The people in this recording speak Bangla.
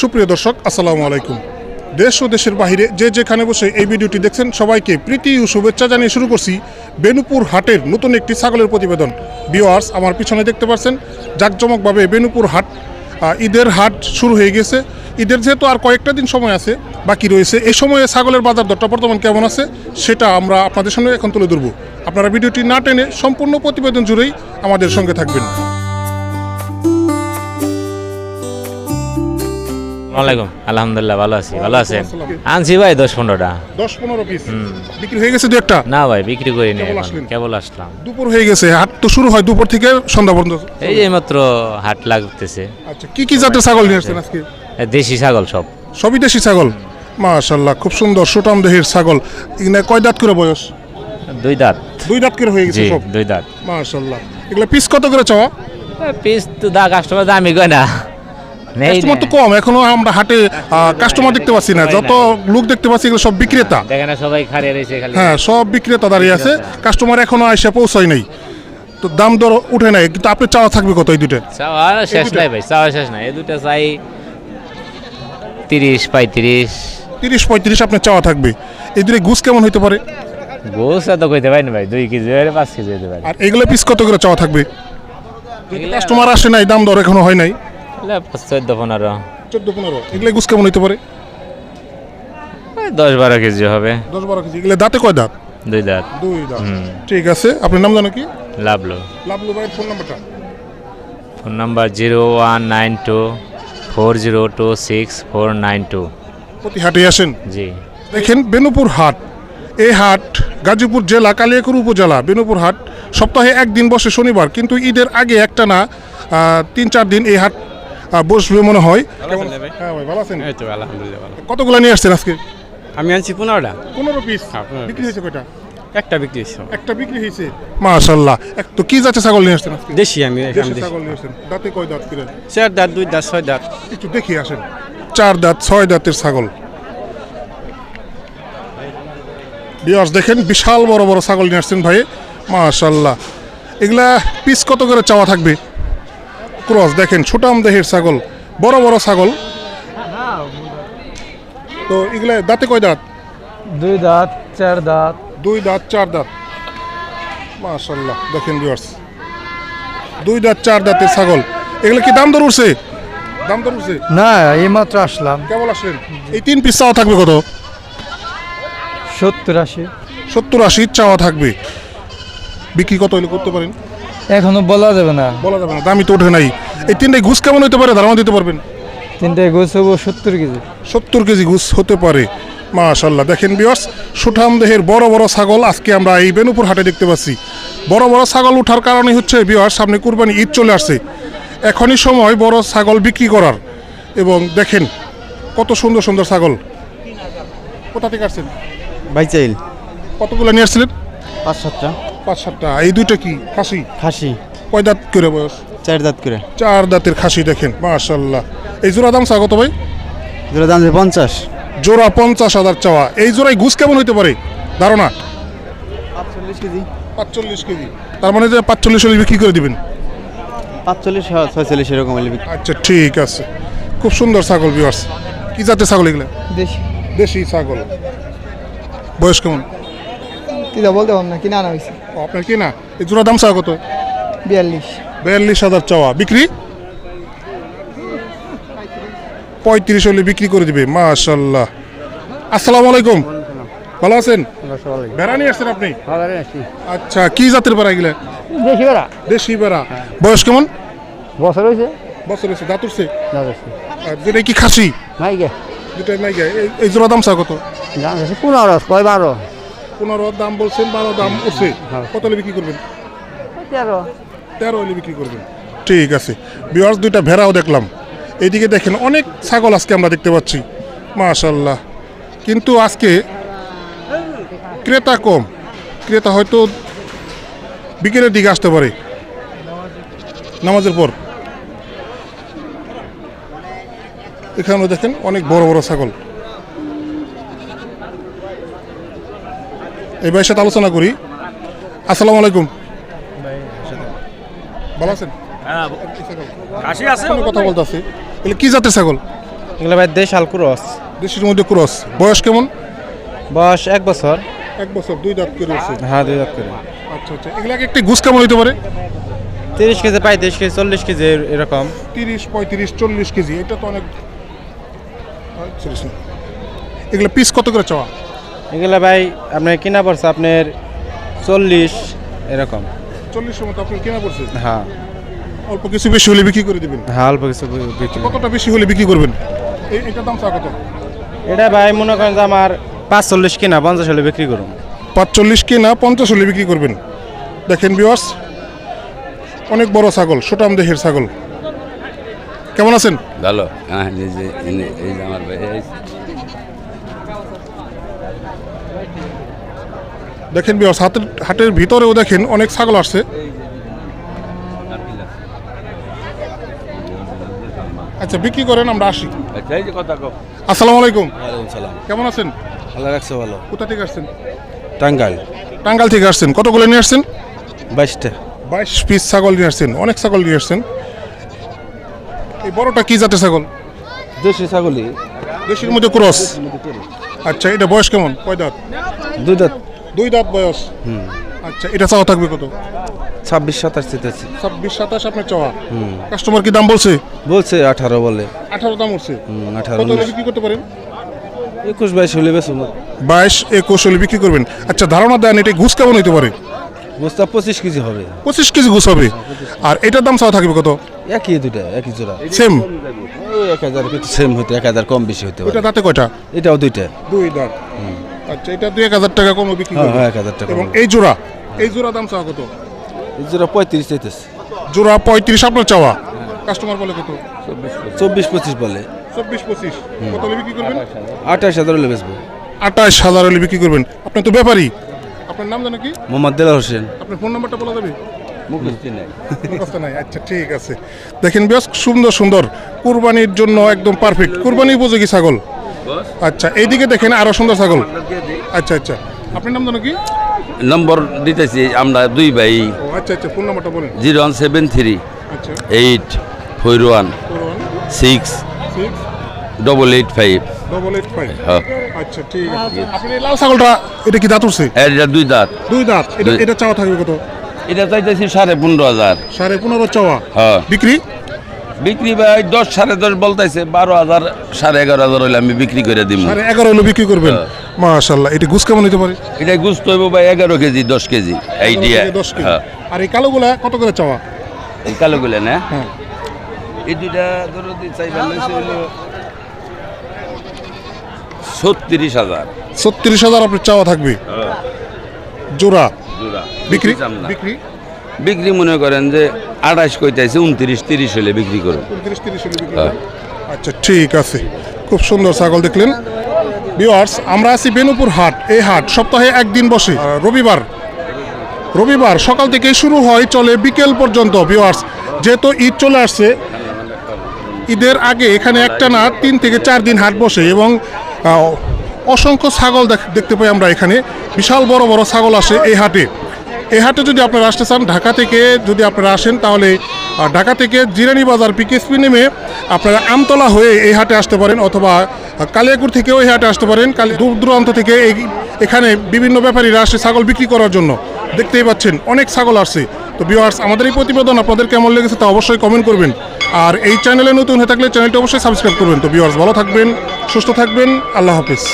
সুপ্রিয় দর্শক, আসসালামু আলাইকুম। দেশ ও দেশের বাইরে যে যেখানে বসে এই ভিডিওটি দেখছেন, সবাইকে প্রীতি ও শুভেচ্ছা জানিয়ে শুরু করছি বেনুপুর হাটের নতুন একটি ছাগলের প্রতিবেদন। বিওয়ার্স আমার পিছনে দেখতে পাচ্ছেন, জাঁকজমকভাবে বেনুপুর হাট ঈদের হাট শুরু হয়ে গেছে। ঈদের যেহেতু আর কয়েকটা দিন সময় আছে, বাকি রয়েছে। এই সময়ে ছাগলের বাজার দরটা বর্তমান কেমন আছে, সেটা আমরা আপনাদের সঙ্গে এখন তুলে ধরবো। আপনারা ভিডিওটি না টেনে সম্পূর্ণ প্রতিবেদন জুড়েই আমাদের সঙ্গে থাকবেন। ওয়ালাইকুম আলহামদুলিল্লাহ ভালো আছি। ভালো আছেন। আনছি ভাই দশ পনেরোটা। দশ পনেরো পিস বিক্রি হয়ে গেছে দু একটা? না ভাই বিক্রি করিনি কেবল আসলাম। দুপুর হয়ে গেছে। হাট তো শুরু হয় দুপুর থেকে সন্ধ্যা পর্যন্ত। এই যে মাত্র হাট লাগতেছে। আচ্ছা কি কি জাতের ছাগল নিয়ে আসছেন আজকে? দেশি ছাগল সব। সবই দেশি ছাগল? মাশাল্লাহ খুব সুন্দর সুটাম দেহের ছাগল। এখানে কয় দাঁত করে বয়স? দুই দাঁত। দুই দাঁত করে হয়ে গেছে সব? দুই দাঁত। মাশাল্লাহ এগুলো পিস কত করে চাওয়া? পিস তো দা কাস্টমার দামি কয় না? কাস্টমার তো কম এখনও আমরা হাটে কাস্টমার দেখতে পাচ্ছি না। যত লোক দেখতে পাচ্ছি এগুলো সব বিক্রেতা। সবাই খারিয়ে রয়েছে খালি। হ্যাঁ সব বিক্রেতা দাঁড়িয়ে আছে। কাস্টমার এখনও এসে পৌঁছায় নাই। তো দাম দর উঠে নাই কিন্তু আপনি চাওয়া থাকবে কত এই দুটো চাওয়া শেষ নাই ভাই চাওয়া শেষ নাই। এই দুটা চাই তিরিশ পঁয়ত্রিশ। তিরিশ পঁয়ত্রিশ আপনার চাওয়া থাকবে। এই দুটো গুছ কেমন হতে পারে? গোস এত কইতে পারি না ভাই দুই কেজি হলে পাঁচ কেজি হতে পারে। আর এগুলো পিস কত করে চাওয়া থাকবে? কাস্টমার আসে নাই দাম দর এখনও হয় নাই। চোদ্দ পনেরো। চোদ্দ পনেরো। এগুলো গুছ কেমন হতে পারে? দশ বারো কেজি হবে। দশ বারো কেজি। এগুলো দাঁতে কয় দাঁত? দুই দাঁত। দুই দাঁত। ঠিক আছে। আপনার নাম জানো কি? লাভলো লাভলু ভাইয়ের ফোন নাম্বারটা? Phone number zero one nine two four zero two six four nine two. প্রতি হাটে আসেন? জি। দেখেন বেনুপুর হাট। এই হাট গাজীপুর জেলা কালিয়াকুর উপজেলা বেনুপুর হাট সপ্তাহে একদিন বসে শনিবার কিন্তু ঈদের আগে একটা না তিন চার দিন এই হাট বসবে মনে হয়? হ্যাঁ ভাই ভালো আছেন? এই তো আলহামদুলিল্লাহ ভালো। কতগুলো নিয়ে আসছেন আজকে? আমি আনছি পনেরোটা। পনেরো পিস হ্যাঁ, 15 বিক্রি হয়েছে কয়টা? একটা বিক্রি হয়েছে একটা বিক্রি হয়েছে? মাশাল্লাহ এক তো কি যাচ্ছে ছাগল নিয়ে আসছেন আজকে? দেশি আমি দেশি ছাগল নিয়ে আসছেন। দাঁতে কয় দাঁত কিরেন চার দাঁত দুই দাঁত ছয় দাঁত। একটু দেখি আসেন। চার দাঁত ছয় দাঁতের ছাগল। বিয়ার্স দেখেন বিশাল বড় বড় ছাগল নিয়ে আসছেন ভাই। মাশাল্লাহ এগুলা পিস কত করে চাওয়া থাকবে? ক্রস দেখেন ছোটাম দেহের ছাগল বড় বড় ছাগল। তো এগুলা দাঁতে কয় দাঁত? দুই দাঁত চার দাঁত। দুই দাঁত চার দাঁত। মাশাল্লাহ দেখেন বিয়ার্স দুই দাঁত চার দাঁতের ছাগল। এগুলো কি দাম দর উঠছে? দাম দর উঠছে? না এইমাত্র আসলাম। কেমন আসলেন? এই তিন পিস চাওয়া থাকবে কত? সত্তর আশি। সত্তর আশি চাওয়া থাকবে। বিক্রি কত হলে করতে পারেন? এখনও বলা যাবে না। বলা যাবে না দামি তো ওঠে নাই। এই তিনটে ঘুষ কেমন হতে পারে? ধারণা দিতে পারবেন? তিনটে ঘুষ হব সত্তর কেজি। সত্তর কেজি ঘুষ হতে পারে। মাশাল্লাহ দেখেন বিয়স সুঠাম দেহের বড় বড় ছাগল আজকে আমরা এই বেনুপুর হাটে দেখতে পাচ্ছি। বড় বড় ছাগল ওঠার কারণে হচ্ছে বিয়স সামনে কুরবানি ঈদ চলে আসছে। এখনই সময় বড় ছাগল বিক্রি করার। এবং দেখেন কত সুন্দর সুন্দর ছাগল। কোথা থেকে আসছেন? বাইচাইল। কতগুলো নিয়ে আসছিলেন? পাঁচ সাতটা। পাঁচ সাতটা এই দুইটা কি? খাসি? খাসি। কয় দাঁত করে বয়স? চার দাঁত করে। চার দাঁতের খাসি দেখেন মাশাল্লাহ এই জোড়া দাম কত ভাই? যেটা দাম পঞ্চাশ। জোড়া পঞ্চাশ হাজার চাওয়া। এই জোড়ায় ঘুষ কেমন হইতে পারে? ধারণা? পাঁচচল্লিশ কেজি। পাঁচচল্লিশ কেজি। তার মানে যে পাঁচচল্লিশ হলে বিক্রি করে দিবেন? পাঁচচল্লিশ ছয়চল্লিশ এরকম হলে। আচ্ছা ঠিক আছে। খুব সুন্দর ছাগল বিয়ার্স কি জাতের ছাগল এগুলো? দেশি। দেশি ছাগল। বয়স কেমন? কিনা বলতে পারলাম না কিনা আনা হয়েছে আপনার কি না? এই জোড়া দাম চা কত? বিয়াল্লিশ। বিয়াল্লিশ হাজার চাওয়া। বিক্রি? পঁয়ত্রিশ হলে বিক্রি করে দিবে মাশাল্লাহ। আসসালামু আলাইকুম। ভালো আছেন? বেড়া নিয়ে আসছেন আপনি? আচ্ছা কি জাতের বেড়া এগুলা? দেশি বেড়া। দেশি বেড়া। বয়স কেমন? বছর হয়েছে। বছর হয়েছে দাঁত উঠছে? দুটাই কি খাসি? মাইকে দুটাই নাই গায়ে। এই- জোড়া দাম চা কত? দাম পনেরো কয় বারো। পনেরো দাম বলছেন বারো দাম উঠছে। কত হলে বিক্রি করবেন? তেরো। তেরো হলে বিক্রি করবেন। ঠিক আছে। বিয়ার্স দুইটা ভেড়াও দেখলাম। এইদিকে দেখেন অনেক ছাগল আজকে আমরা দেখতে পাচ্ছি। মাশাল্লাহ কিন্তু আজকে ক্রেতা কম। ক্রেতা হয়তো বিকেলের দিকে আসতে পারে। নামাজের পর। এখানে দেখেন অনেক বড় বড় ছাগল। এই ভাইয়ের সাথে আলোচনা করি। আসসালামু আলাইকুম। ভালো আছেন? কাশি আছে? কথা বলতে আছে এগুলো কি জাতের ছাগল? এগুলো ভাই দেশ আল ক্রস। দেশের মধ্যে ক্রস। বয়স কেমন? বয়স এক বছর। এক বছর দুই দাঁত করে হ্যাঁ দুই দাঁত করে। আচ্ছা আচ্ছা। এগুলাকে একটি ঘুষ কেমন হতে পারে? তিরিশ কেজি পঁয়ত্রিশ কেজি চল্লিশ কেজি এরকম। তিরিশ পঁয়ত্রিশ চল্লিশ কেজি। এটা তো অনেক। এগুলো পিস কত করে চাওয়া? এগুলো ভাই আপনার কিনা পড়ছে আপনার চল্লিশ এরকম। চল্লিশের মতো আপনি কেনা পড়ছে? হ্যাঁ। অল্প কিছু বেশি হলে বিক্রি করে দিবেন? হ্যাঁ অল্প কিছু বিক্রি। কতটা বেশি হলে বিক্রি করবেন? এই দাম চা কত? এটা ভাই মনে করেন যে আমার পাঁচ চল্লিশ কিনা পঞ্চাশ হলে বিক্রি করুন। পাঁচচল্লিশ কেনা পঞ্চাশ হলে বিক্রি করবেন। দেখেন বিওয়াস অনেক বড় ছাগল সুটাম দেহের ছাগল। কেমন আছেন? ভালো। হ্যাঁ এই যে আমার ভাই দেখেন বিওয়াস হাতের হাটের ভিতরেও দেখেন অনেক ছাগল আসছে। আচ্ছা বিক্রি করেন আমরা আসি। আচ্ছা, এই যে কথা কও। আসসালামু আলাইকুম। সালাম। কেমন আছেন? ভালো রাখছে ভালো। কোথা থেকে আসছেন? টাঙ্গাইল। টাঙ্গাল থেকে আসছেন। কতগুলো নিয়ে আসছেন? বাইশটা। বাইশ পিস ছাগল নিয়ে আসছেন অনেক ছাগল নিয়ে আসছেন। এই বড়টা কি জাতের ছাগল? দেশি ছাগলই। দেশির মধ্যে ক্রস। আচ্ছা এটা বয়স কেমন? কয় দাঁত? দুই দাঁত। দুই দাঁত বয়স। আচ্ছা এটা চাওয়া থাকবে কত? ছাব্বিশ সাতাশ চেতেছি ছাব্বিশ সাতাশ আপনার চাওয়া। কাস্টমার কি দাম বলছে? বলছে আঠারো বলে। আঠারো দাম উঠছে আঠারো বিক্রি করতে পারেন? একুশ বাইশ হলে বেশ বাইশ একুশ হলে বিক্রি করবেন। আচ্ছা ধারণা দেন এটা ঘুষ কেমন হতে পারে? বস্তা পঁচিশ কেজি হবে। পঁচিশ কেজি ঘুষ হবে। আর এটার দাম চাওয়া থাকবে কত? একই দুটা একই জোড়া। সেম এক হাজার সেম হইতে এক হাজার কম বেশি হতে পারে। দাঁতে কয়টা? এটাও দুইটা। দুই দাঁত। আচ্ছা এটা দুই এক হাজার টাকা কম বিক্রি হ্যাঁ করবে। হ্যাঁ এক হাজার টাকা এবং এই জোড়া এই জোড়া দাম চাওয়া কত? এই জোড়া পঁয়ত্রিশ চাইতেছে। জোড়া পঁয়ত্রিশ আপনার চাওয়া? কাস্টমার বলে কত? চব্বিশ পঁচিশ বলে। চব্বিশ পঁচিশ। কত বিক্রি করবেন? আঠাশ হাজার হলে বেচবো। আঠাশ হাজার হলে বিক্রি করবেন। আপনি তো ব্যাপারী। আপনার নাম জানো কি? মোহাম্মদ দেলার হোসেন। আপনার ফোন নাম্বারটা বলা যাবে? আচ্ছা ঠিক আছে। দেখেন বেশ সুন্দর সুন্দর। কুরবানির জন্য একদম পারফেক্ট কুরবানি উপযোগী ছাগল। আচ্ছা এইদিকে দেখেন আরও সুন্দর ছাগল। আচ্ছা আচ্ছা। আপনার নাম জানো কি? নম্বর দিতেছি আমরা দুই ভাই। আচ্ছা আচ্ছা ফোন নাম্বারটা বলেন। জিরো ওয়ান সেভেন থ্রি আচ্ছা। Eight four one six double eight five. Double eight five. হ্যাঁ। আচ্ছা ঠিক আছে। আপনি লাল ছাগলটা এটা কি দাঁত উঠছে? এটা দুই দাঁত। দুই দাঁত। এটা এটা চাওয়া থাকবে কত? এটা চাইতেছি সাড়ে পনেরো হাজার। সাড়ে পনেরো চাওয়া। হ্যাঁ। বিক্রি? বিক্রি ভাই দশ সাড়ে দশ বলতেছে বারো হাজার সাড়ে এগারো হাজার হলে আমি বিক্রি করে দিব সাড়ে এগারো হলে বিক্রি করবেন? হ্যাঁ। মাশাল্লাহ এটা ঘুষ কেমন হতে পারে? এটা গুস্ত হইব ভাই এগারো কেজি দশ কেজি কেজি হ্যাঁ। আর এই কালোগুলা কত করে চাওয়া? এই কালোগুলো না? হ্যাঁ। এই দুইটা ধরো চাইবার হলো ছত্রিশ হাজার। ছত্রিশ হাজার আপনার চাওয়া থাকবে? জোড়া? জোড়া। বিক্রি? বিক্রি? বিক্রি মনে করেন যে আঠাশ কইতাছে উনত্রিশ তিরিশ হলে বিক্রি করুন। উনত্রিশ তিরিশ হলে বিক্রি হ্যাঁ। আচ্ছা ঠিক আছে। খুব সুন্দর ছাগল দেখলেন। ভিওয়ার্স আমরা আছি বেনুপুর হাট। এই হাট সপ্তাহে একদিন বসে। রবিবার। রবিবার সকাল থেকে শুরু হয় চলে বিকেল পর্যন্ত ভিওয়ার্স যেহেতু ঈদ চলে আসছে ঈদের আগে এখানে একটা না তিন থেকে চার দিন হাট বসে এবং অসংখ্য ছাগল দেখ- দেখতে পাই আমরা এখানে। বিশাল বড় বড় ছাগল আসে এই হাটে। এই হাটে যদি আপনারা আসতে চান, ঢাকা থেকে যদি আপনারা আসেন, তাহলে ঢাকা থেকে জিরানি বাজার পিকেএসপি নেমে আপনারা আমতলা হয়ে এই হাটে আসতে পারেন, অথবা কালিয়াকুর থেকেও এই হাটে আসতে পারেন, কালি, দূর দূরান্ত থেকে এখানে বিভিন্ন ব্যাপারীরা আসে ছাগল বিক্রি করার জন্য। দেখতেই পাচ্ছেন, অনেক ছাগল আসছে। তো ভিউয়ার্স আমাদের এই প্রতিবেদন আপনাদের কেমন লেগেছে তা অবশ্যই কমেন্ট করবেন। আর এই চ্যানেলে নতুন হয়ে থাকলে চ্যানেলটি অবশ্যই সাবস্ক্রাইব করবেন। তো ভিউয়ার্স ভালো থাকবেন, সুস্থ থাকবেন, আল্লাহ হাফিজ।